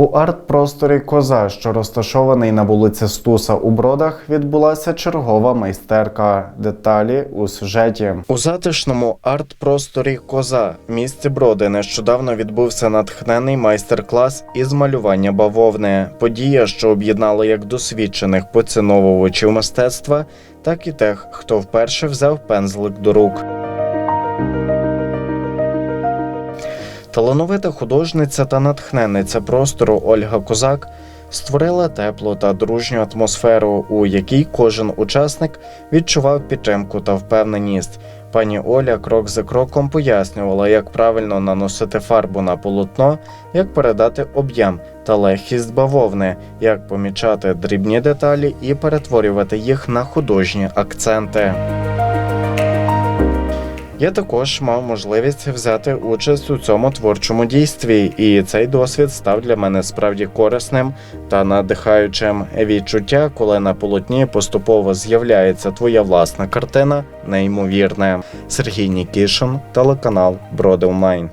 У арт-просторі Коза, що розташований на вулиці Стуса у Бродах, відбулася чергова майстерка. Деталі у сюжеті. У затишному арт-просторі Коза, місті Броди, нещодавно відбувся натхнений майстер-клас із малювання бавовни. Подія, що об'єднала як досвідчених поціновувачів мистецтва, так і тих, хто вперше взяв пензлик до рук. Талановита художниця та натхненниця простору Ольга Козак створила теплу та дружню атмосферу, у якій кожен учасник відчував підтримку та впевненість. Пані Оля крок за кроком пояснювала, як правильно наносити фарбу на полотно, як передати об'єм та легкість бавовни, як помічати дрібні деталі і перетворювати їх на художні акценти. Я також мав можливість взяти участь у цьому творчому дійстві, і цей досвід став для мене справді корисним та надихаючим. Відчуття, коли на полотні поступово з'являється твоя власна картина, неймовірне. Сергій Нікішин, телеканал Броди Онлайн.